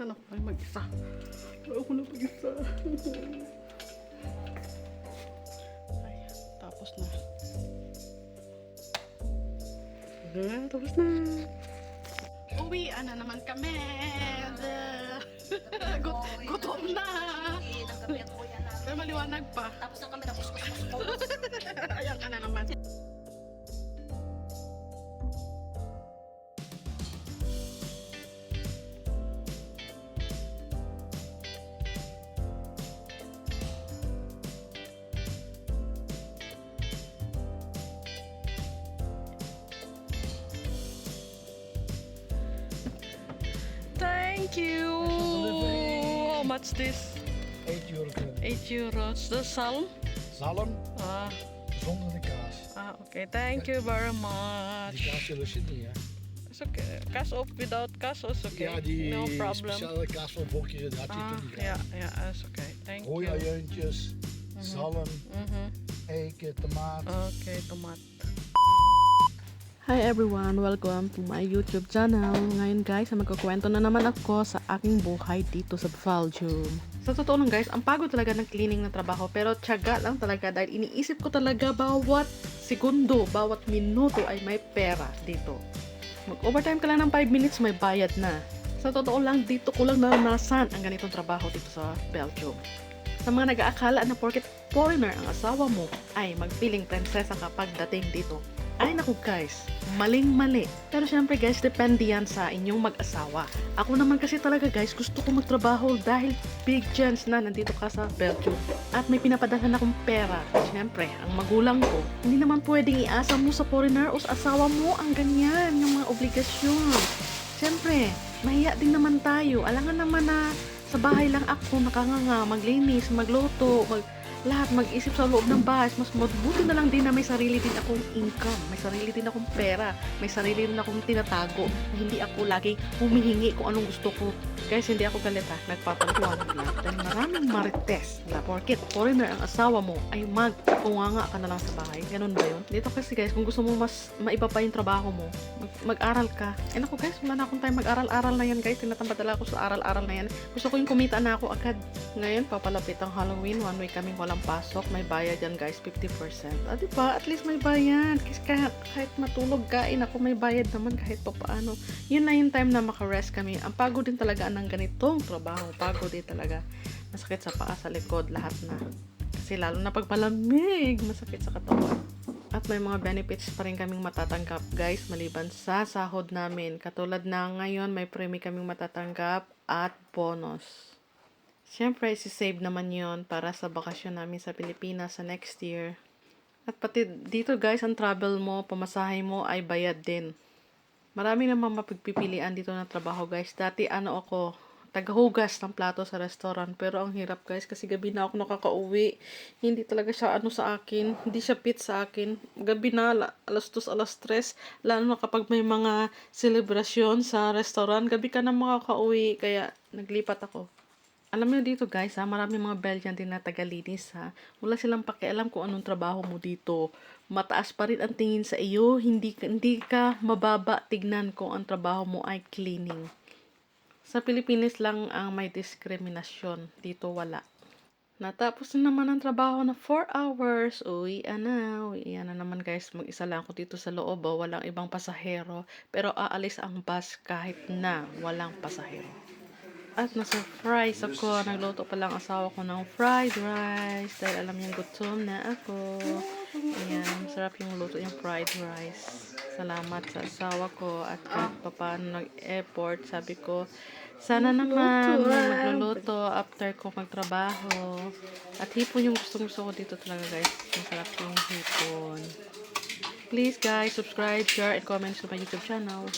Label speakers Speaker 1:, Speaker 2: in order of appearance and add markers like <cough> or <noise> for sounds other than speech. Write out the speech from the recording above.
Speaker 1: Sana ako ay mag-isa. Ako na mag-isa. Ay, tapos na. Ah, tapos na. Uwi, na naman kami. <laughs> Gut gutom na. Pero maliwanag pa.
Speaker 2: Tapos na kami, nakuskus-kuskus. <laughs>
Speaker 1: Ayan ka na naman. Thank you. How much this?
Speaker 3: 8 euro kunnen.
Speaker 1: 8 euros. The salm?
Speaker 3: Zalm
Speaker 1: Ah,
Speaker 3: zonder de kaas.
Speaker 1: ah, okay. Thank you very
Speaker 3: Die
Speaker 1: much.
Speaker 3: kaas zullen niet, hè?
Speaker 1: It's okay. Cash off without cash is okay.
Speaker 3: Ja, die
Speaker 1: no problem.
Speaker 3: speciale kaas van keer, dat had je
Speaker 1: Ah,
Speaker 3: toen niet
Speaker 1: ja,
Speaker 3: gehad.
Speaker 1: ja, is okay. Thank you.
Speaker 3: Rooiajuintjes, zalm,
Speaker 1: Mhm.
Speaker 3: eiken, tomaat.
Speaker 1: Okay, tomat. Hi everyone! Welcome to my YouTube channel. Ngayon guys, magkukwento na naman ako sa aking buhay dito sa Belgium. Sa totoo lang guys, ang pagod talaga ng cleaning na trabaho pero tiyaga lang talaga dahil iniisip ko talaga bawat segundo, bawat minuto ay may pera dito. Mag-overtime ka lang ng 5 minutes, may bayad na. Sa totoo lang, dito ko lang naranasan ang ganitong trabaho dito sa Belgium. Sa mga nag-aakala na porket foreigner ang asawa mo ay magpiling prinsesa kapag dating dito. Ay naku guys, maling-mali. Pero syempre guys, depende yan sa inyong mag-asawa. Ako naman kasi talaga guys, gusto ko magtrabaho dahil big chance na nandito ka sa Belgium. At may pinapadala akong pera. Syempre, ang magulang ko, hindi naman pwedeng iasa mo sa foreigner o sa asawa mo ang ganyan, yung mga obligasyon. Syempre, mahiya din naman tayo. Alangan naman na sa bahay lang ako nakanganga, maglinis, magluto, mag lahat mag-isip sa loob ng bahay. Mas mabuti na lang din na may sarili din akong income, may sarili din akong pera, may sarili din akong tinatago. na Hindi ako laging humihingi kung anong gusto ko. Guys, hindi ako galit ha. Nagpapaliwanag lang. Dahil maraming marites na porket foreigner ang asawa mo ay magkunganga ka na lang sa bahay. Ganun ba yun? Dito kasi guys, kung gusto mo mas maiba pa yung trabaho mo, mag- mag-aral ka. Eh naku guys, wala na akong time mag-aral-aral na yan guys. Tinatamad talaga ako sa aral-aral na yan. Gusto ko yung kumita na ako agad. Ngayon, papalapit ang Halloween. One week kaming walang pasok. May bayad yan guys, 50%. Ah, di ba? At least may bayad. Kasi kahit, kahit matulog kain ako, may bayad naman kahit pa paano. Yun na yung time na makarest kami. Ang pagod din talaga ng ganitong trabaho. Pagod din talaga. Masakit sa paa, sa likod, lahat na. Kasi lalo na pag malamig, masakit sa katawan. At may mga benefits pa rin kaming matatanggap guys maliban sa sahod namin. Katulad na ngayon may premi kaming matatanggap at bonus. Siyempre, isi-save naman yon para sa bakasyon namin sa Pilipinas sa next year. At pati dito guys, ang travel mo, pamasahe mo ay bayad din. Marami namang mapagpipilian dito na trabaho guys. Dati ano ako, tagahugas ng plato sa restaurant. Pero ang hirap guys kasi gabi na ako nakakauwi. Hindi talaga siya ano sa akin. Hindi siya fit sa akin. Gabi na, ala- alas 2, alas 3. Lalo na kapag may mga selebrasyon sa restaurant. Gabi ka na makakauwi. Kaya naglipat ako. Alam niyo dito guys ha, marami mga Belgian din na tagalinis ha. Wala silang pakialam kung anong trabaho mo dito. Mataas pa rin ang tingin sa iyo, hindi, hindi ka mababa tignan kung ang trabaho mo ay cleaning. Sa Pilipinas lang ang may diskriminasyon, dito wala. Natapos na naman ang trabaho na 4 hours. Uwi na. Uwi na naman guys. Mag-isa lang ako dito sa loob. Oh. Walang ibang pasahero. Pero aalis ang bus kahit na walang pasahero. At na-surprise ako. Nagluto pa lang asawa ko ng fried rice. Dahil alam niyang gutom na ako. Ayan. Sarap yung luto yung fried rice. Salamat sa asawa ko. At kahit pa paano nag-effort, sabi ko, sana naman magluluto after ko magtrabaho. At hipon yung gustong gusto ko dito talaga guys. Masarap yung hipon. Please guys, subscribe, share, and comment sa my YouTube channel.